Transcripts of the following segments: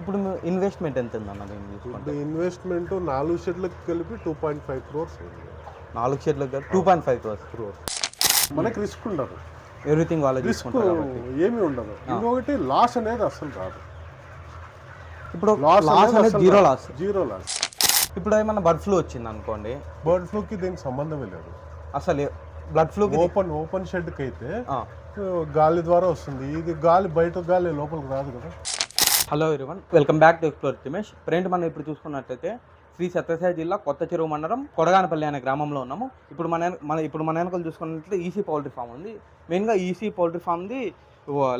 ఇప్పుడు ఇన్వెస్ట్మెంట్ ఎంత చూసుకుంటే? ఇప్పుడు ఇన్వెస్ట్మెంట్ నాలుగు షెడ్లకు కలిపి టూ పాయింట్ ఫైవ్ క్రోర్స్ నాలుగు షెడ్లకు two point five crores crores మనకి రిస్క్ ఉండదు. ఎవ్రీథింగ్ వాళ్ళు రిస్క్ ఏమీ ఉండదు. ఇంకొకటి లాస్ అనేది అస్సలు రాదు. ఇప్పుడు లాస్ అనేది జీరో లాస్ జీరో లాస్ ఇప్పుడు ఏమన్నా బర్డ్ ఫ్లూ వచ్చింది అనుకోండి బర్డ్ ఫ్లూకి దీనికి సంబంధమే లేదు. అసలు బ్లడ్ ఫ్లూకి ఓపెన్ ఓపెన్ షెడ్కి అయితే గాలి ద్వారా వస్తుంది. ఇది గాలి బయట గాలి లోపలికి రాదు కదా. Hello everyone welcome back to explore Timesh friend మనం ఇప్పుడు చూసుకున్నట్లయితే శ్రీ సత్యసాయి జిల్లా కొత్త చెరువు మండలం కొడగానపల్లి అనే గ్రామంలో ఉన్నాము. ఇప్పుడు మన మన ఇప్పుడు మన వెనకలు చూసుకున్నట్లయితే ఈసీ పౌల్ట్రీ ఫామ్ ఉంది. మెయిన్గా ఈసీ పౌల్ట్రీ ఫామ్ది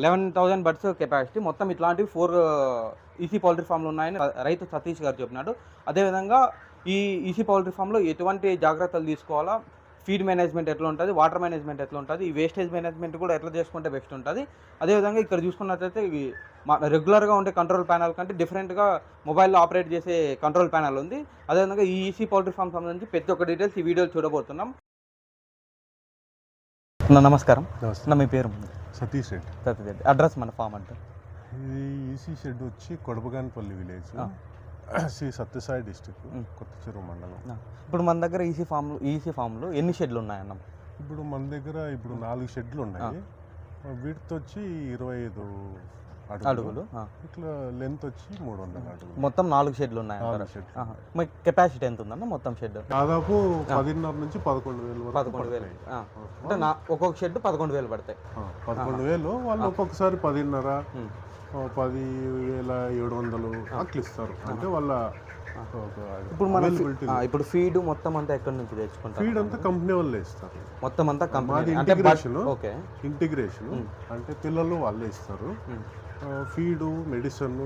లెవెన్ థౌజండ్ బర్డ్స్ కెపాసిటీ మొత్తం ఇట్లాంటివి ఫోర్ ఈసీ పౌల్ట్రీ ఫామ్లు ఉన్నాయని రైతు సతీష్ గారు చెప్పినాడు. అదేవిధంగా ఈ ఈసీ పౌల్ట్రీ ఫామ్లో ఎటువంటి జాగ్రత్తలు తీసుకోవాలా? ఫీడ్ మేనేజ్మెంట్ ఎట్లా ఉంటుంది వాటర్ మేనేజ్మెంట్ ఎట్లా ఉంటుంది ఈ వేస్టేజ్ మేనేజ్మెంట్ కూడా ఎట్లా చేసుకుంటే బెస్ట్ ఉంటుంది. అదేవిధంగా ఇక్కడ చూసుకున్నట్లయితే ఇవి మా రెగ్యులర్గా ఉండే కంట్రోల్ ప్యానల్ కంటే డిఫరెంట్గా మొబైల్లో ఆపరేట్ చేసే కంట్రోల్ ప్యానల్ ఉంది. అదేవిధంగా ఈ ఈసీ పౌల్ట్రీ ఫామ్ సంబంధించి ప్రతి ఒక్క డీటెయిల్స్ ఈ వీడియోలో చూడబోతున్నాం. నమస్కారం. నమస్తే. అన్న మీ పేరు? సతీష్ రెడ్డి. సత్యరెడ్డి అడ్రస్ మన ఫామ్ అంటే ఇది ఈసీ షెడ్ వచ్చి కొడబగానపల్లి విలేజ్. శ్రీ సత్యసాయి డిస్టిక్. కొత్త చెరువు మండలం. ఇప్పుడు మన దగ్గర ఈసీ ఫామ్లు ఈసీ ఫామ్లు ఎన్ని షెడ్లు ఉన్నాయన్న ఇప్పుడు మన దగ్గర ఇప్పుడు నాలుగు షెడ్లు ఉన్నాయి వీటితో వచ్చి ఇరవై ఐదు అడుగులు. ఇట్లా లెంత్ వచ్చి మూడు వందల అడుగులు. మొత్తం నాలుగు షెడ్లు. ఉన్నాయి. మరి కెపాసిటీ ఎంత ఉందన్న మొత్తం షెడ్ దాదాపు పదిన్నర నుంచి పదకొండు వేలు పదకొండు వేలు. అంటే నా ఒక్కొక్క షెడ్ పదకొండు వేలు పడతాయి. పదకొండు వేలు వాళ్ళు ఒక్కొక్కసారి పదిన్నర పది వేల ఏడు వందలు అట్లా ఇస్తారు. అంటే వాళ్ళ ఇప్పుడు మన ఇప్పుడు ఫీడ్ మొత్తం అంతా ఎక్కడి నుంచి తెచ్చుకుంటారు? ఫీడ్ అంతా కంపెనీ వాళ్ళే ఇస్తారు. మొత్తం అంతా కంపెనీ ఇంటిగ్రేషన్. ఓకే. ఇంటిగ్రేషన్. అంటే పిల్లలు వాళ్ళే ఇస్తారు. ఫీడు మెడిసిన్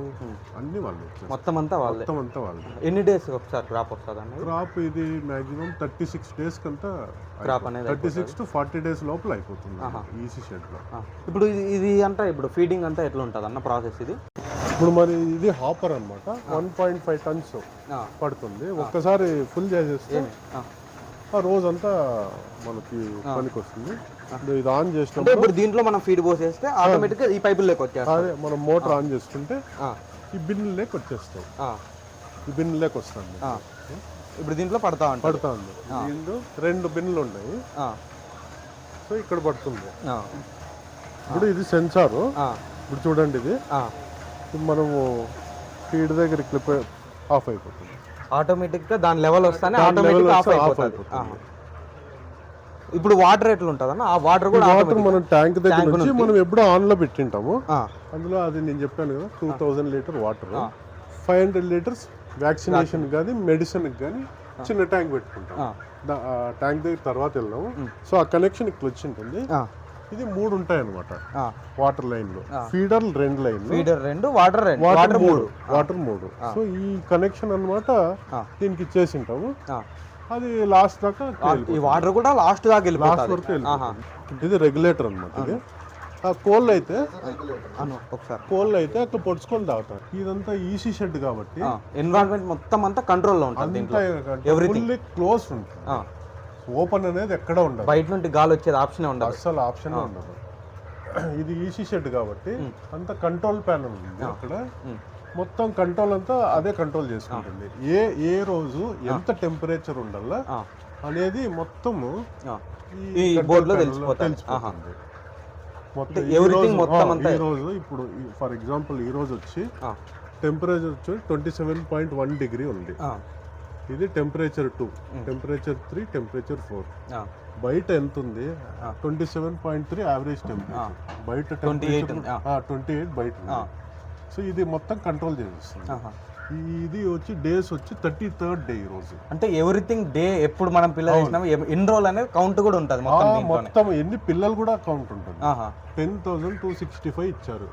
అన్ని వాళ్ళు. మొత్తం అంతా వాళ్ళే. మొత్తం అంతా వాళ్ళే. ఎన్ని డేస్ ఒకసారి క్రాప్ వస్తుంది అన్నది క్రాప్ ఇది మాక్సిమం థర్టీ సిక్స్ డేస్ కంతా క్రాప్ అనేది thirty six to forty days లోపల అయిపోతుంది ఈసీ షెడ్లో. ఆ. ఇప్పుడు ఇది అంతా ఇప్పుడు ఫీడింగ్ అంతా ఎట్లా ఉంటుంది అన్న ప్రాసెస్ ఇది? ఇప్పుడు మరి ఇది హాపర్ అన్నమాట. One point five tons. పడుతుంది. ఒక్కసారి ఫుల్ చేసేస్తే ఆ. రోజంతా మనకి పనికి వస్తుంది ఇది ఆన్ చేసినప్పుడు ఇప్పుడు దీంట్లో మనం ఫీడ్ పోసేస్తే ఆటోమేటిక్గా ఈ పైపుల్లోకి వచ్చేస్తాం అదే మనం మోటార్ ఆన్ చేసుకుంటే. ఈ బిన్నులేకి వచ్చేస్తాయి. ఆ. ఈ బిన్నులేకి వస్తుంది ఆ. ఇప్పుడు దీంట్లో పడతా ఉంటుంది. పడుతుంది దీంట్లో రెండు బిన్నులు ఉన్నాయి. సో ఇక్కడ పడుతుంది. ఇప్పుడు ఇది సెన్సారు. ఇప్పుడు చూడండి ఇది. మనము ఫీడ్ దగ్గర క్లిప్ ఆఫ్ అయిపోతుంది. ఆటోమేటిక్గా దాని లెవెల్ వస్తానే ఆటోమేటిక్గా level ఆఫ్ అయిపోతుంది. ఇప్పుడు వాటర్ ఎట్లా ఉంటుందన్న ఆ వాటర్ కూడా వాటర్ మనం ట్యాంక్ దగ్గర నుంచి. మనం ఎప్పుడో ఆన్లో పెట్టింటాము. అందులో అది నేను చెప్పాను కదా two thousand litre water five hundred litres vaccination కానీ మెడిసిన్ కానీ చిన్న ట్యాంక్ పెట్టుకుంటాం. ట్యాంక్ దగ్గర తర్వాత వెళ్దాము. సో ఆ కనెక్షన్ ఇక్కడ వచ్చి ఉంటుంది. ఇది మూడు ఉంటాయి అనమాట. వాటర్ లైన్లు ఫీడర్ రెండు లైన్లు ఫీడర్ రెండు వాటర్ రెండు. వాటర్ మూడు. వాటర్ మూడు. సో ఈ కనెక్షన్ అన్నమాట ఆ. దీనికి ఇచ్చేసి ఉంటాము. అది లాస్ట్ దాకా ఈ వాటర్ కూడా లాస్ట్ దాకా లాస్ట్ వెళ్ళిపోతుంది. ఇది రెగ్యులేటర్ అన్నమాట ఇది. ఆ కోళ్ళు అయితే అను ఒకసారి. కోళ్ళు అయితే అక్కడ పొడుచుకొని తాగుతారు. ఇదంతా ఈసీ షెడ్ కాబట్టి ఎన్విరాన్మెంట్ మొత్తం అంతా కంట్రోల్లో ఉంటుంది. ఫుల్లీ క్లోజ్ ఉంటుంది. ఆ. ఓపెన్ అనేది ఎక్కడ ఉండదు. బయట నుండి గాలి వచ్చేది ఆప్షన్ ఉండదు. అస్సలు ఆప్షన్ ఉండదు. ఇది ఈసీ షెడ్ కాబట్టి అంత కంట్రోల్ ప్యానల్ ఉంది అక్కడ. మొత్తం కంట్రోల్ అంతా అదే కంట్రోల్ చేసుకుంటుంది. ఏ ఏ రోజు ఎంత టెంపరేచర్ ఉండాలా. అనేది మొత్తము. ఈ ఈ control board లో panel తెలిసిపోతుంది. మొత్తం ఈ రోజు- మొత్తం ఆ, అంతా ఈ రోజు ఇప్పుడు ఫర్ ఎగ్జాంపుల్ ఈ రోజు వచ్చి. టెంపరేచర్ వచ్చి twenty seven point one degree ఉంది. ఇది temperature two temperature three temperature four. బయట ఎంత ఉంది? Twenty seven point three average temperature బయట 28 ఉంది, ట్వంటీ ఎయిట్ బయట. సో ఇది మొత్తం కంట్రోల్. ఈ- ఇది వచ్చి డేస్ వచ్చి థర్టీ థర్డ్ డే ఈ రోజు. అంటే ఎవ్రీథింగ్ డే ఎప్పుడు మనం పిల్లలు వేసినాము ఎన్ని రోజులు అనేది కౌంట్ కూడా ఉంటుంది మొత్తం ఎన్ని పిల్లలు కూడా అకౌంట్ ఉంటుంది. Ten thousand two sixty five ఇచ్చారు.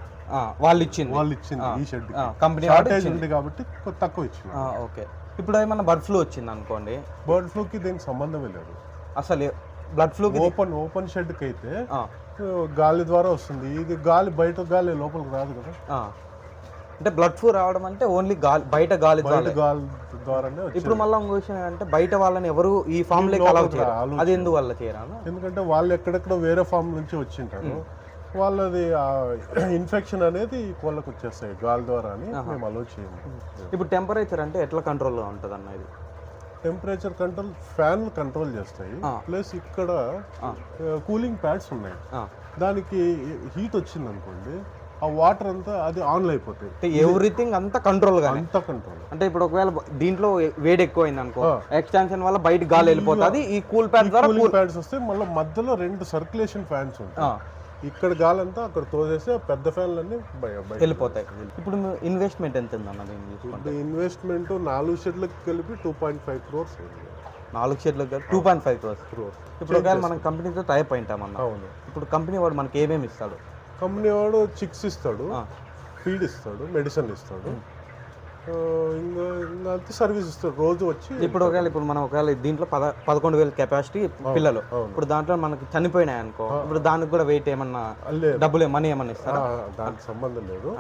వాళ్ళు ఇచ్చింది వాళ్ళు ఇచ్చింది ఈ షెడ్ కంపెనీ ఉంది కాబట్టి తక్కువ ఇచ్చిన ఓకే. ఇప్పుడు ఏమన్నా బర్డ్ ఫ్లూ వచ్చింది అనుకోండి. బర్డ్ ఫ్లూకి దీనికి సంబంధమే లేదు. అసలు బ్లడ్ ఫ్లూ ఓపెన్ ఓపెన్ షెడ్కి అయితే గాలి ద్వారా వస్తుంది. ఇది గాలి బయట గాలి లోపలికి రాదు కదా. అంటే బ్లడ్ ఫ్లూ రావడం అంటే ఓన్లీ గాలి బయట గాలి ద్వారా గాలి ద్వారానే ఇప్పుడు మళ్ళీ ఇంకో విషయం ఏంటంటే బయట వాళ్ళని ఎవరు ఈ ఫామ్ లేక అలౌ చేయరు. అది ఎందువల్ల చేయరా ఎందుకంటే వాళ్ళు ఎక్కడెక్కడో వేరే ఫామ్ నుంచి వచ్చింటారు. వాళ్ళది ఇన్ఫెక్షన్ అనేది కోళ్ళకు వచ్చేస్తాయి గాలి ద్వారా అని మేము అలో చేయము. ఇప్పుడు టెంపరేచర్ అంటే ఎట్లా కంట్రోల్లో ఉంటుంది అన్న ఇది? టెంపరేచర్ కంట్రోల్ ఫ్యాన్ కంట్రోల్ చేస్తాయి. ప్లస్ ఇక్కడ కూలింగ్ ప్యాడ్స్ ఉన్నాయి. దానికి హీట్ వచ్చింది అనుకోండి ఆ వాటర్ అంతా అది ఆన్ అయిపోతాయి. అంటే ఎవ్రీథింగ్ అంతా కంట్రోల్ గానే. అంతా కంట్రోల్ అంటే ఇప్పుడు ఒకవేళ దీంట్లో వేడి ఎక్కువైంది అనుకో ఎక్స్టెన్షన్ వల్ల బయట గాలి వెళ్ళిపోతుంది ఈ కూల్ ప్యాడ్ ద్వారా కూలింగ్ ప్యాడ్స్ వస్తే మళ్ళీ మధ్యలో రెండు సర్క్యులేషన్ ఫ్యాన్స్ ఉంటాయి. ఇక్కడ గాలంతా అక్కడ తోసేస్తే పెద్ద ఫ్యాన్లన్నీ వెళ్ళిపోతాయి. ఇప్పుడు ఇన్వెస్ట్మెంట్ ఎంత ఇప్పుడు ఇన్వెస్ట్మెంట్ నాలుగు షెడ్లకు కలిపి టూ పాయింట్ ఫైవ్ క్రోర్స్ నాలుగు షేర్లు టూ పాయింట్ ఫైవ్ క్రోర్స్ ఇప్పుడు ఒకవేళ మనం కంపెనీతో టైప్ అయింటామన్న అవును. ఇప్పుడు కంపెనీ వాడు మనకి ఏమేమి ఇస్తాడు? కంపెనీ వాడు చిక్స్ ఇస్తాడు. ఫీడ్ ఇస్తాడు మెడిసిన్ ఇస్తాడు. ఇంకా ఇంకా అంతే సర్వీస్ ఇస్తాడు. రోజు వచ్చి ఇప్పుడు ఒకవేళ ఇప్పుడు మనం ఒకవేళ దీంట్లో పద పదకొండు వేల కెపాసిటీ పిల్లలు. ఇప్పుడు దాంట్లో మనకి చనిపోయినాయి అనుకో ఇప్పుడు దానికి కూడా వెయిట్ ఏమన్నా డబ్బులు మనీ ఏమన్నా ఇస్తారా? దానికి సంబంధం లేదు.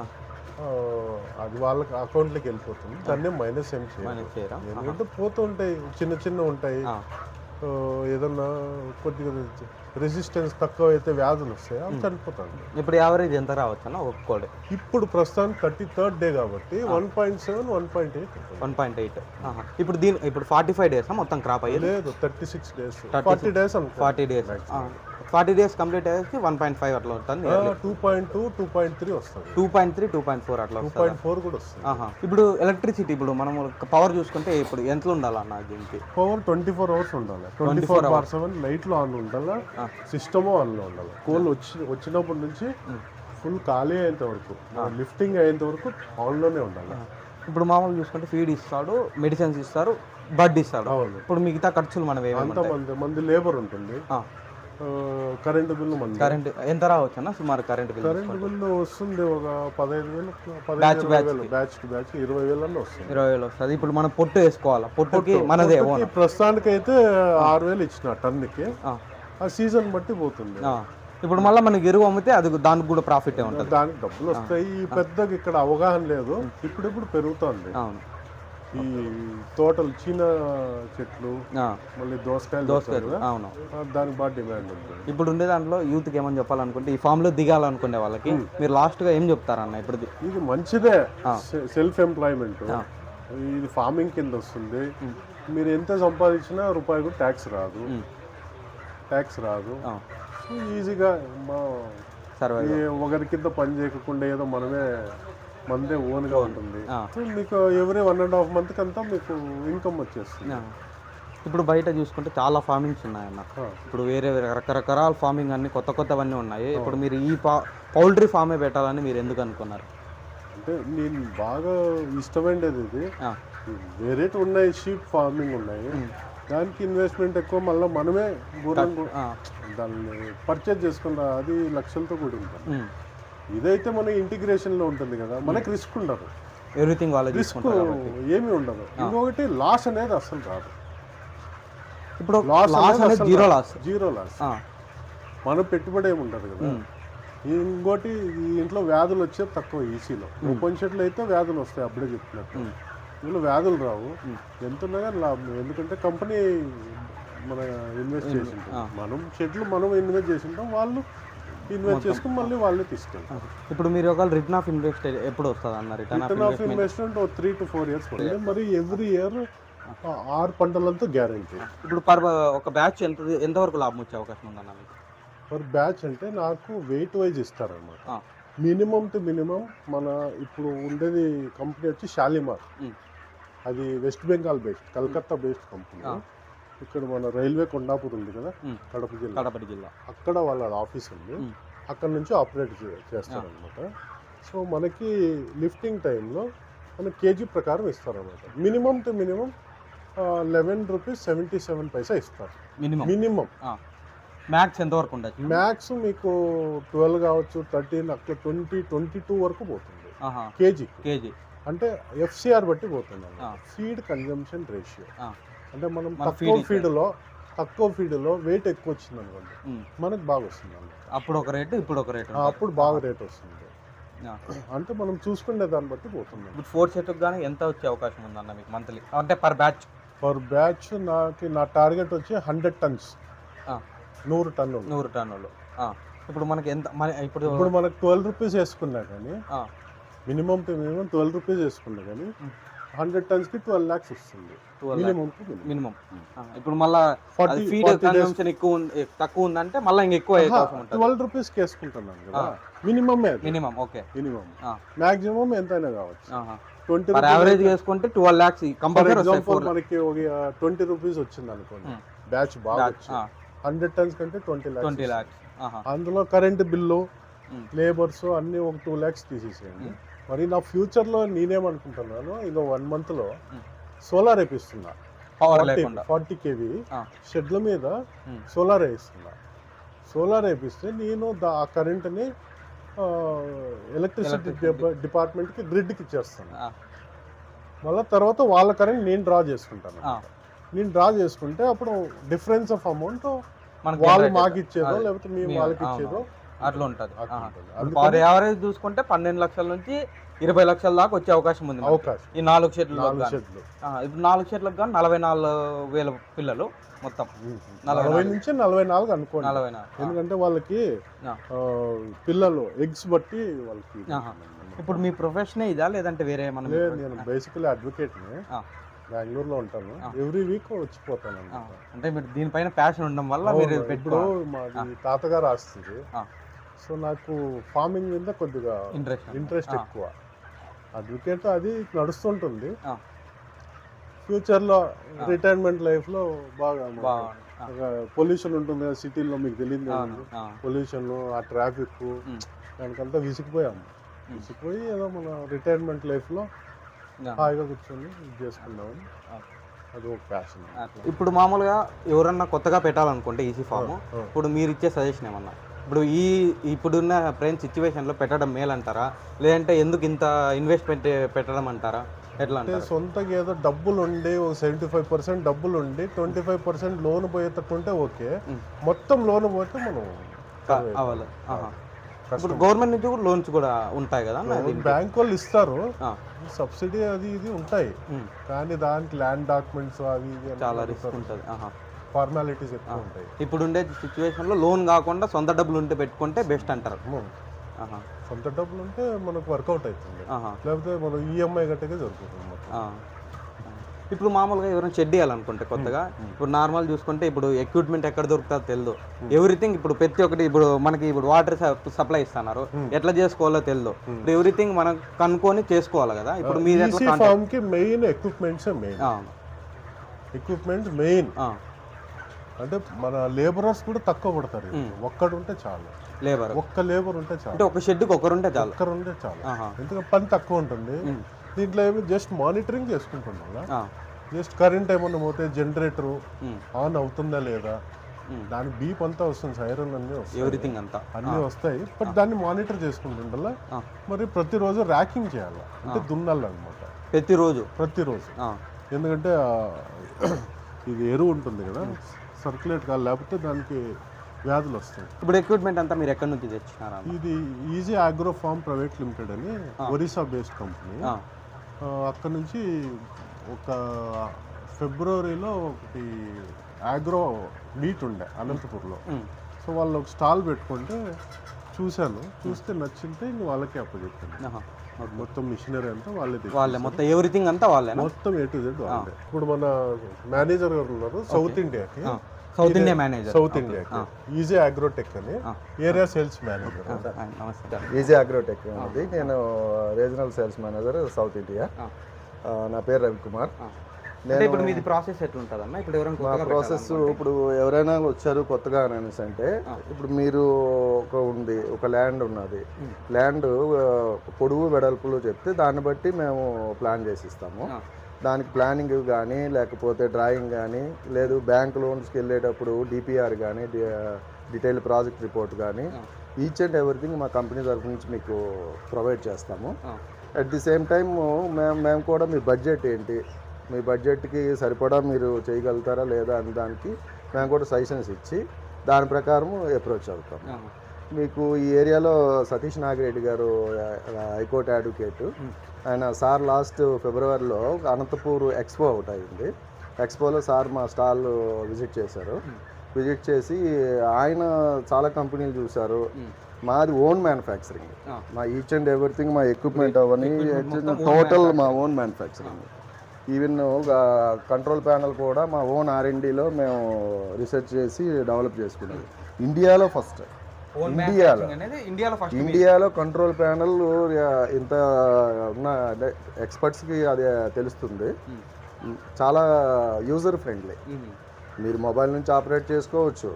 అది వాళ్ళకి అకౌంట్లోకి వెళ్ళిపోతుంది. దాన్ని మైనస్ ఏం చేయాలి ఎందుకంటే పోతూ ఉంటాయి చిన్న చిన్న ఉంటాయి. ఏదన్నా కొద్దిగా రెసిస్టెన్స్ తక్కువ అయితే వ్యాధులు వస్తాయి? అవి చనిపోతాయి. ఇప్పుడు యావరేజ్ ఎంత రావచ్చు అన్న ఒక కోడి ఇప్పుడు ప్రస్తుతానికి థర్టీ థర్డ్ డే కాబట్టి one point seven one point eight one point eight. ఇప్పుడు దీని ఇప్పుడు ఫార్టీ ఫైవ్ డేస్ మొత్తం క్రాప్ అయ్యేది? లేదు thirty six days. Forty days forty days. Forty days complete అయ్యేసి one point five అట్లా ఉంటుంది two point two two point three వస్తుంది. Two point three two point four అట్లా టూ వస్తుంది పాయింట్ ఫోర్ కూడా వస్తుంది. ఇప్పుడు ఎలక్ట్రిసిటీ ఇప్పుడు మనం పవర్ చూసుకుంటే ఇప్పుడు ఎంత ఉండాలన్న దీనికి? పవర్ ట్వంటీ ఫోర్ అవర్స్ ఉండాలి ట్వంటీ ఫోర్ బార్ సెవెన్ లైట్లు ఆన్ ఉండాలి? సిస్టమ్ ఆన్లో ఉండాలి. కోళ్ళు వచ్చి వచ్చినప్పటి నుంచి ఫుల్ ఖాళీ అయ్యేంత వరకు లిఫ్టింగ్ అయ్యేంత వరకు ఆన్లోనే ఉండాలి. ఇప్పుడు మామూలు చూసుకుంటే ఫీడ్ ఇస్తాడు మెడిసిన్స్ ఇస్తారు బడ్ ఇస్తాడు. అవును. ఇప్పుడు మిగతా ఖర్చులు మనం అంత మంది మంది లేబర్ ఉంటుంది. కరెంటు బిల్లు మంది. కరెంట్ ఎంత రావచ్చు అన్న సుమారు కరెంట్ బిల్ కరెంటు బిల్లు వస్తుంది ఒక పదహైదు వేలు వేలు బ్యాచ్కి బ్యాచ్ ఇరవై వేలు అన్న వస్తుంది. ఇరవై వేలు వస్తుంది. ఇప్పుడు మనం పొట్టు వేసుకోవాలి? పొట్టుకి మనదే ప్రస్తుతానికి అయితే ఆరు వేలు ఇచ్చిన టన్నుకి. ఆ. సీజన్ బట్టి పోతుంది. ఇప్పుడు మళ్ళీ మనకి ఎరువు అమ్మితే అది దానికి కూడా ప్రాఫిట్ ఉంటుంది. దానికి డబ్బులు వస్తాయి. పెద్దగా ఇక్కడ అవగాహన లేదు. ఇప్పుడిప్పుడు పెరుగుతోంది. అవును. ఈ తోటలు చీన చెట్లు మళ్ళీ దోసకాయలు దోసకాయలు అవును. దానికి బాగా డిమాండ్ ఉంటుంది. ఇప్పుడు ఉండే దాంట్లో యూత్కి ఏమని చెప్పాలనుకుంటే ఈ ఫామ్లో దిగాలనుకునే వాళ్ళకి మీరు లాస్ట్గా ఏం చెప్తారన్న ఇప్పుడు ఇది మంచిదే. సెల్ఫ్ ఎంప్లాయ్మెంట్ ఇది ఫార్మింగ్ కింద వస్తుంది. మీరు ఎంత సంపాదించినా రూపాయి కూడా ట్యాక్స్ రాదు. ట్యాక్స్ రాదు. ఈజీగా ఒకరి కింద పని చేయకుండా ఏదో మనమే మనదే ఓన్గా ఉంటుంది. మీకు ఎవ్రీ వన్ అండ్ హాఫ్ మంత్కి అంతా మీకు ఇన్కమ్ వచ్చేస్తుంది. ఇప్పుడు బయట చూసుకుంటే చాలా ఫార్మింగ్స్ ఉన్నాయన్న. ఇప్పుడు వేరే వేరే రకరకాల ఫార్మింగ్ అన్ని కొత్త కొత్తవన్నీ ఉన్నాయి. ఇప్పుడు మీరు ఈ పా పౌల్ట్రీ ఫామే పెట్టాలని మీరు ఎందుకు అనుకున్నారు? అంటే నేను బాగా ఇష్టమైనది ఇది. వేరేటి ఉన్నాయి షీప్ ఫార్మింగ్ ఉన్నాయి. దానికి ఇన్వెస్ట్మెంట్ ఎక్కువ మళ్ళీ మనమే దాన్ని పర్చేజ్ చేసుకున్న అది లక్షలతో కూడి ఉంటుంది. ఇదైతే మన ఇంటిగ్రేషన్లో ఉంటుంది కదా మనకి రిస్క్ ఉండదు. ఎవ్రీథింగ్ వాళ్ళే రిస్క్ ఏమీ ఉండదు. ఇంకొకటి లాస్ అనేది అసలు రాదు. ఇప్పుడు లాస్ అనేది జీరో లాస్ జీరో లాస్ మనం పెట్టుబడి ఏమి ఉండదు కదా. ఉమ్. ఇంకోటి ఇంట్లో వ్యాధులు వచ్చేది తక్కువ ఈసీలో. ఓపెన్ షెడ్లు అయితే వ్యాధులు వస్తాయి అప్పుడే చెప్పినట్టు. ఇందులో వ్యాధులు రావు. ఎంత ఉన్నా కానీ లాభం. ఎందుకంటే కంపెనీ మన ఇన్వెస్ట్ చేసి మనం షెడ్లు మనం ఇన్వెస్ట్ చేసి ఉంటాం. వాళ్ళు ఇన్వెస్ట్ చేసుకుని మళ్ళీ వాళ్ళే తీసుకెళ్తాం ఇప్పుడు మీరు ఒకవేళ రిటర్న్ ఆఫ్ ఇన్వెస్ట్ ఎప్పుడు వస్తుంది అన్న return of return of investment three to four years పడుతుంది. మరి ఎవ్రీ ఇయర్ ఆరు పంటలంతా గ్యారంటీ ఇప్పుడు పర్ ఒక బ్యాచ్ ఎంత ఎంతవరకు లాభం వచ్చే అవకాశం ఉందన్న మీకు? పర్ బ్యాచ్ అంటే నాకు వెయిట్ వైజ్ ఇస్తారన్నమాట. మినిమం టు మినిమం మన ఇప్పుడు ఉండేది కంపెనీ వచ్చి షాలిమార్. అది west Bengal based Calcutta based company. ఇక్కడ మన రైల్వే కొండాపూర్ ఉంది కదా. కడప జిల్లా. కడప జిల్లా. అక్కడ వాళ్ళ ఆఫీస్ ఉంది. అక్కడ నుంచి ఆపరేట్ చేస్తారనమాట సో మనకి లిఫ్టింగ్ టైంలో మనకి కేజీ ప్రకారం ఇస్తారనమాట minimum to minimum eleven rupees seventy seven paisa ఇస్తారు. మినిమం. మినిమం. మ్యాక్స్ ఎంతవరకు ఉండొచ్చు? మ్యాక్స్ మీకు ట్వెల్వ్ కావచ్చు థర్టీన్ అట్లా ట్వంటీ ట్వంటీ టూ వరకు పోతుంది. KG KG. అంటే ఎఫ్సిఆర్ బట్టి పోతుంది. Feed consumption ratio. అంటే మనం తక్కువ ఫీడ్లో తక్కువ ఫీడ్లో వెయిట్ ఎక్కువ వచ్చింది అనుకోండి. మనకు బాగా వస్తుంది. అప్పుడు ఒక రేటు ఇప్పుడు ఒక రేటు అప్పుడు బాగా రేట్ వస్తుంది. అంటే మనం చూసుకునే దాన్ని బట్టి పోతుంది. ఇప్పుడు ఫోర్ సెట్కి కానీ ఎంత వచ్చే అవకాశం ఉందన్న మీకు మంత్లీ అంటే పర్ బ్యాచ్ పర్ బ్యాచ్ నాకు నా టార్గెట్ వచ్చి హండ్రెడ్ టన్స్ నూరు టన్నులు. నూరు టన్నులు. ఇప్పుడు మనకి ఎంత మన ఇప్పుడు ఇప్పుడు మనకు ట్వెల్వ్ రూపీస్ వేసుకున్నా కానీ minimum to minimum twelve rupees వేసుకున్నా కానీ హండ్రెడ్ టన్స్కి ట్వెల్వ్ ల్యాక్స్ వస్తుంది. 12 మినిమం మినిమం. ఇప్పుడు మళ్ళా ఫీడ్ కన్సంప్షన్ ఎక్కువ తక్కువ ఉందంటే మళ్ళీ ఇంక ఎక్కువ ట్వెల్వ్ రూపీస్కి వేసుకుంటున్నాం కదా. Minimum minimum okay. Minimum. Maximum ఎంతైనా కావచ్చు. ట్వంటీ యావరేజ్ వేసుకుంటే twelve lakhs for compulsory example మనకి ట్వంటీ రూపీస్ వచ్చింది అనుకోండి. బ్యాచ్ బాగా హండ్రెడ్ టన్స్ కంటే ట్వంటీ ట్వంటీ ల్యాక్స్ ల్యాక్స్ అందులో కరెంట్ బిల్లు. లేబర్స్ అన్ని ఒక టూ ల్యాక్స్ తీసేసేయండి. మరి నా ఫ్యూచర్లో నేనేమనుకుంటున్నాను ఇంకో వన్ మంత్లో Hmm. సోలార్ వేపిస్తున్నా ఫార్టీ కేవీ. షెడ్ల మీద. సోలార్ వేయిస్తున్నా సోలార్ వేపిస్తే నేను ఆ కరెంట్ని ఎలక్ట్రిసిటీ. డిపార్ట్మెంట్కి గ్రిడ్కి ఇచ్చేస్తాను మళ్ళీ తర్వాత వాళ్ళ కరెంట్ నేను డ్రా చేసుకుంటాను. నేను డ్రా చేసుకుంటే అప్పుడు డిఫరెన్స్ ఆఫ్ అమౌంట్ వాళ్ళు మాకు. ఇచ్చేదో. లేకపోతే మేము మీ- వాళ్ళకి. ఇచ్చేదో అట్లా ఉంటుంది. అందుకని యావరేజ్ చూసుకుంటే పన్నెండు లక్షల నుంచి ఇరవై లక్షల దాకా వచ్చే అవకాశం ఉంది. అవకాశం. ఈ నాలుగు షెడ్లు ఇప్పుడు నాలుగు షెడ్లకు కానీ నలభై నాలుగు వేల పిల్లలు మొత్తం. నలభై నుంచి నలభై నాలుగు అనుకోండి. నలభై నాలుగు. ఎందుకంటే వాళ్ళకి పిల్లలు ఎగ్స్ బట్టి వాళ్ళకి. ఇప్పుడు మీ ప్రొఫెషనే ఇదా లేదంటే వేరే మీ profession? నేను బేసికలీ అడ్వకేట్ని. బెంగళూరులో ఉంటాను. ఎవ్రీ వీక్ వచ్చిపోతాను. అంటే మీరు దీనిపైన ప్యాషన్ ఉండడం వల్ల మీరు ఇప్పుడు మాది తాతగారు ఆస్తుంది. సో నాకు ఫార్మింగ్ మీద కొద్దిగా ఇంట్రెస్ట్ ఇంట్రెస్ట్ ఎక్కువ అడ్వకేట్ అది నడుస్తుంటుంది ఆ. ఫ్యూచర్లో ఆ. రిటైర్మెంట్ లైఫ్లో బాగా పొల్యూషన్ ఉంటుంది కదా సిటీలో మీకు తెలియదు ఆ. పొల్యూషన్ ఆ ట్రాఫిక్. దానికంతా విసిగిపోయాము. విసిగిపోయి ఏదో మన రిటైర్మెంట్ లైఫ్లో ఆ. హాయిగా కూర్చొని ఇది చేసుకున్నామని ఆ. అది ఒక ప్యాషన్. ఇప్పుడు మామూలుగా ఎవరన్నా కొత్తగా పెట్టాలనుకుంటే ఈసీ ఫామ్ ఇప్పుడు మీరు ఇచ్చే సజెషన్ ఏమన్నా ఇప్పుడు ఈ ఇప్పుడున్న ప్రెంట్ సిచ్యువేషన్లో పెట్టడం మేలు అంటారా లేదంటే ఎందుకు ఇంత ఇన్వెస్ట్మెంట్ పెట్టడం అంటారా? ఎట్లా అంటే సొంతగా ఏదో డబ్బులు ఉండి ఒక సెవెంటీ ఫైవ్ పర్సెంట్ డబ్బులు ఉండి ట్వంటీ ఫైవ్ పర్సెంట్ లోన్ పోయేటట్టుంటే ఓకే. మొత్తం లోన్ పోతే మనం అవ్వాలి. ఇప్పుడు గవర్నమెంట్ నుంచి కూడా లోన్స్ కూడా ఉంటాయి కదా? బ్యాంక్ వాళ్ళు ఇస్తారు. సబ్సిడీ అది ఇది ఉంటాయి. కానీ దానికి ల్యాండ్ డాక్యుమెంట్స్ అవి చాలా రిస్క్ ఉంటుంది. ఫార్మాలిటీస్ ఎక్కువ ఉంటాయి. ఇప్పుడు ఉండే సిచ్యువేషన్లో లోన్ కాకుండా సొంత డబ్బులు ఉంటే పెట్టుకుంటే బెస్ట్ అంటారు. సొంత డబ్బులు ఉంటే మనకు వర్కౌట్ అవుతుంది. లేకపోతే మనం ఈఎంఐ మొత్తం. ఆ. ఇప్పుడు మామూలుగా ఎవరైనా షెడ్ చేయాలనుకుంటే కొత్తగా ఇప్పుడు నార్మల్ చూసుకుంటే ఇప్పుడు ఎక్విప్మెంట్ ఎక్కడ దొరుకుతుందో తెలియదు ఎవ్రీథింగ్ ఇప్పుడు ప్రతి ఒక్కటి ఇప్పుడు మనకి ఇప్పుడు వాటర్ సప్లై ఇస్తున్నారు. ఎట్లా చేసుకోవాలో తెలియదు ఇప్పుడు ఎవ్రీథింగ్ మనం కనుక్కొని చేసుకోవాలి కదా. ఇప్పుడు కి main equipments main equipment main అంటే మన లేబరర్స్ కూడా తక్కువ పడతారు ఒక్కడు ఉంటే చాలు. లేబర్ ఒక్క లేబర్ ఉంటే చాలు. అంటే ఒక షెడ్కి ఒకరుంటే చాలు. ఒక్కరు ఉంటే చాలు. ఎందుకంటే పని తక్కువ ఉంటుంది. దీంట్లో ఏమి జస్ట్ మానిటరింగ్ చేసుకుంటున్నా జస్ట్ కరెంట్ ఏమన్నా పోతే జనరేటర్ ఆన్ అవుతుందా లేదా. దాని బీప్ అంతా వస్తుంది సైరన్ అన్నీ వస్తాయి. ఎవ్రీథింగ్ అంతా. అన్నీ వస్తాయి. బట్ దాన్ని మానిటర్ చేసుకుంటుండల్లా. మరి ప్రతిరోజు ర్యాకింగ్ చేయాలి. అంటే దున్నాలన్నమాట. ప్రతిరోజు. ప్రతిరోజు. ఎందుకంటే ఇది ఎరువు ఉంటుంది కదా. సర్క్యులేట్ కాదు లేకపోతే దానికి వ్యాధులు వస్తాయి. ఇప్పుడు ఎక్విప్మెంట్ అంతా మీరు ఎక్కడి నుంచి తెచ్చినారా ఇది easy agro farm private limited అని ఒరిస్సా బేస్డ్ కంపెనీ. అక్కడ నుంచి ఒక ఫిబ్రవరిలో ఒకటి ఆగ్రో మీట్ ఉండే అనంతపూర్లో. సో వాళ్ళు ఒక స్టాల్ పెట్టుకుంటే చూశాను. చూస్తే నచ్చింటే ఇంక వాళ్ళకే అప్పచెప్పాను. ఆహా. మొత్తం మిషనరీ అంతా వాళ్ళే. వాళ్ళే మొత్తం ఎవ్రీథింగ్ అంతా వాళ్ళేనా? మొత్తం ఏ టు జెడ్ వాళ్ళే. ఇప్పుడు మన మేనేజర్ గారు ఉన్నారు సౌత్ ఇండియాకి. సౌత్ ఇండియా మేనేజర్ సౌత్ ఇండియాకి ఈజీ అగ్రోటెక్ అని area sales manager easy agrotech అనేది నేను regional sales manager south India నా పేరు రవికుమార్ ఆ. అంటే ఇప్పుడు మీది ప్రాసెస్ ఇప్పుడు ఎవరైనా ప్రాసెస్ ఇప్పుడు ఎవరైనా వచ్చారు కొత్తగా అని అనేసి అంటే ఇప్పుడు మీరు ఒక ఉంది ఒక ల్యాండ్ ఉన్నది. ల్యాండ్ ఆ, పొడవు వెడల్పులు చెప్తే దాన్ని బట్టి మేము ప్లాన్ చేసి ఇస్తాము ఆ. దానికి ప్లానింగ్ కానీ లేకపోతే డ్రాయింగ్ కానీ లేదు బ్యాంక్ లోన్స్కి వెళ్ళేటప్పుడు డిపిఆర్ కానీ డీటెయిల్ ప్రాజెక్ట్ రిపోర్ట్ కానీ ఈచ్ అండ్ ఎవ్రీథింగ్ మా కంపెనీ తరఫు నుంచి మీకు ప్రొవైడ్ చేస్తాము. అట్ ది సేమ్ టైం మేము మేము కూడా మీ బడ్జెట్ ఏంటి మీ బడ్జెట్కి సరిపడా మీరు చేయగలుగుతారా లేదా అనే దానికి మేము కూడా సజెషన్స్ ఇచ్చి దాని ప్రకారం అప్రోచ్ అవుతాం. మీకు ఈ ఏరియాలో సతీష్ నాగిరెడ్డి గారు హైకోర్టు అడ్వకేట్. ఆయన సార్ లాస్ట్ ఫిబ్రవరిలో అనంతపూర్ ఎక్స్పో ఒకటి అయింది. ఎక్స్పోలో సార్ మా స్టాల్ విజిట్ చేశారు. విజిట్ చేసి ఆయన చాలా కంపెనీలు చూశారు. మాది ఓన్ మ్యానుఫ్యాక్చరింగ్. మా ఈచ్ అండ్ ఎవ్రీథింగ్ మా ఎక్విప్మెంట్ అవన్నీ టోటల్ మా own manufacturing. Even control panel కూడా మా ఓన్ ఆర్ఎండిలో మేము రీసెర్చ్ చేసి డెవలప్ చేసుకున్నది ఇండియాలో ఫస్ట్. ఇండియాలో అనేది ఇండియాలో ఫస్ట్ ఇండియాలో కంట్రోల్ ప్యానల్ ఇంత ఉన్న ఎక్స్పర్ట్స్కి అది తెలుస్తుంది. చాలా యూజర్ ఫ్రెండ్లీ మీరు మొబైల్ నుంచి ఆపరేట్ చేసుకోవచ్చు.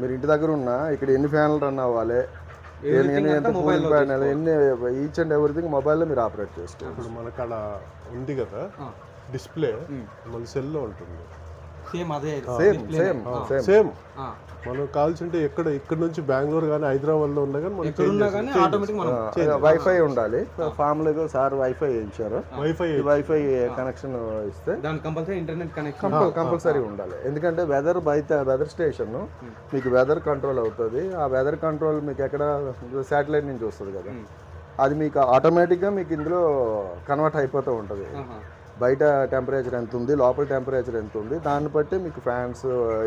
మీరు ఇంటి దగ్గర ఉన్నా ఇక్కడ ఎన్ని ఫ్యాన్లు రన్ అవ్వాలి ఎంత కూలింగ్ ప్యానల్ ఎన్ని ఈచ్ అండ్ ఎవ్రీథింగ్ మొబైల్లో మీరు ఆపరేట్ చేసుకోవచ్చు. ఇప్పుడు మనకు అక్కడ ఉంది కదా డిస్ప్లే మన సెల్లో ఉంటుంది. సేమ్ అదే సేమ్ సేమ్ సేమ్. మనం కావాల్సింటే ఎక్కడ ఇక్కడ నుంచి బెంగళూరు కానీ హైదరాబాద్లో ఉన్నా కానీ మనం ఎక్కడున్నా కానీ ఆటోమేటిక్ మనం వైఫై ఉండాలి. ఫామ్లో సార్ వైఫై ఇచ్చారు. వైఫై ఈ వైఫై కనెక్షన్ ఇస్తే దానికి కంపల్సరీ ఇంటర్నెట్ కనెక్షన్ కంపల్సరీ ఉండాలి. ఎందుకంటే వెదర్ బయట వెదర్ స్టేషన్ మీకు వెదర్ కంట్రోల్ అవుతుంది. ఆ వెదర్ కంట్రోల్ మీకు ఎక్కడ శాటిలైట్ నుంచి వస్తుంది కదా. అది మీకు ఆటోమేటిక్గా మీకు ఇందులో కన్వర్ట్ అయిపోతూ ఉంటుంది. బయట టెంపరేచర్ ఎంత ఉంది లోపల టెంపరేచర్ ఎంత ఉంది దాన్ని బట్టి మీకు ఫ్యాన్స్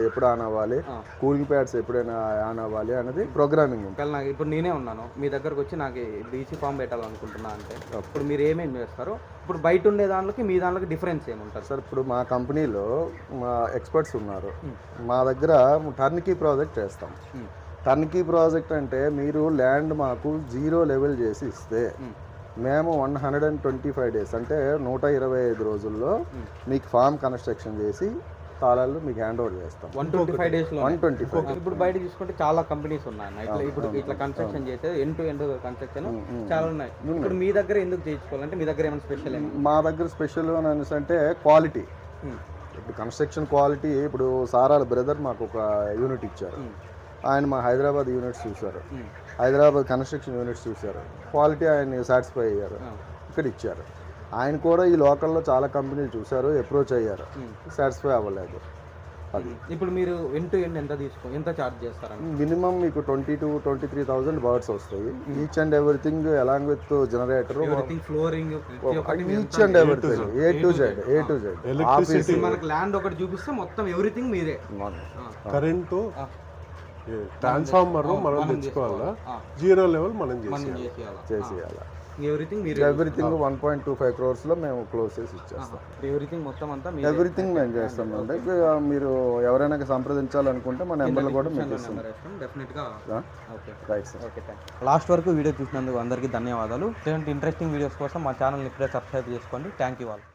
ఎప్పుడు ఆన్ అవ్వాలి కూలింగ్ ప్యాడ్స్ ఎప్పుడైనా ఆన్ అవ్వాలి అనేది ప్రోగ్రామింగ్ ఉంటుంది. నాకు ఇప్పుడు నేనే ఉన్నాను మీ దగ్గరకు వచ్చి నాకు డీసీ ఫామ్ పెట్టాలనుకుంటున్నా అంటే ఇప్పుడు మీరు ఏమేమి చేస్తారు? ఇప్పుడు బయట ఉండే దాంట్లోకి మీ దాంట్లోకి డిఫరెన్స్ ఏముంటుంది? సార్ ఇప్పుడు మా కంపెనీలో మా ఎక్స్పర్ట్స్ ఉన్నారు. మా దగ్గర టర్న్కీ ప్రాజెక్ట్ చేస్తాం. టర్న్కీ ప్రాజెక్ట్ అంటే మీరు ల్యాండ్ మాకు జీరో లెవెల్ చేసి ఇస్తే మేము one hundred and twenty five days అంటే నూట ఇరవై ఐదు రోజుల్లో మీకు ఫామ్ కన్స్ట్రక్షన్ చేసి తాళాలు మీకు హ్యాండ్ ఓవర్ చేస్తాం. వన్ ట్వంటీ ఫైవ్ డేస్లో వన్ ట్వంటీ ఫైవ్ ఇప్పుడు బయట చూసుకుంటే చాలా కంపెనీస్ ఉన్నాయి. అన్న. ఇట్లా ఇప్పుడు ఇట్లా కన్స్ట్రక్షన్ చేస్తే ఎండ్ టు ఎండ్ కన్స్ట్రక్షన్ చాలా ఉన్నాయి. ఇప్పుడు మీ దగ్గర ఎందుకు చేయించుకోవాలంటే మీ దగ్గర ఏమైనా స్పెషల్ మా దగ్గర స్పెషల్ అని అనేసి అంటే క్వాలిటీ ఇప్పుడు కన్స్ట్రక్షన్ క్వాలిటీ ఇప్పుడు సారాల బ్రదర్ మాకు ఒక యూనిట్ ఇచ్చారు. ఆయన మా హైదరాబాద్ యూనిట్స్ చూశారు. హైదరాబాద్ కన్స్ట్రక్షన్ యూనిట్స్ చూశారు. క్వాలిటీ ఆయన సాటిస్ఫై అయ్యారు. ఇక్కడ ఇచ్చారు. ఆయన కూడా ఈ లోకల్లో చాలా కంపెనీలు చూశారు అప్రోచ్ అయ్యారు. సాటిస్ఫై అవ్వలేదు. అది. ఇప్పుడు మీరు ఎండ్ టు ఎండ్ ఎంత తీసుకో ఎంత చార్జ్ చేస్తారని? మినిమం మీకు twenty two twenty three thousand birds వస్తాయి. Each and everything along with generator everything flooring each and everything A to Z A to Z మనకు ల్యాండ్ ఒకటి చూపిస్తే మొత్తం ఎవ్రీథింగ్ మీరే. కరెంటు ట్రాన్స్ఫార్మర్ మనం తెచ్చుకోవాలా? జీరో లెవెల్ మనం చేసి మనం చేసేయాలి? చేసేయాలి? ఎవ్రీథింగ్ మీరు everything one point two five క్రోర్స్లో మేము క్లోజ్ చేసి ఇచ్చేస్తాం. ఎవ్రీథింగ్ మొత్తం అంతా మీ ఎవ్రీథింగ్ మేము చేస్తాం. అండి మీరు ఎవరైనా సంప్రదించాలనుకుంటే మా నెంబర్లు కూడా మీకు ఇస్తాం. డెఫినెట్గా okay right sir okay last వరకు వీడియో చూసినందుకు అందరికీ ధన్యవాదాలు. ఇలాంటి ఇంట్రెస్టింగ్ వీడియోస్ కోసం మా ఛానల్ని ఇప్పుడే సబ్స్క్రైబ్ చేసుకోండి. Thank you all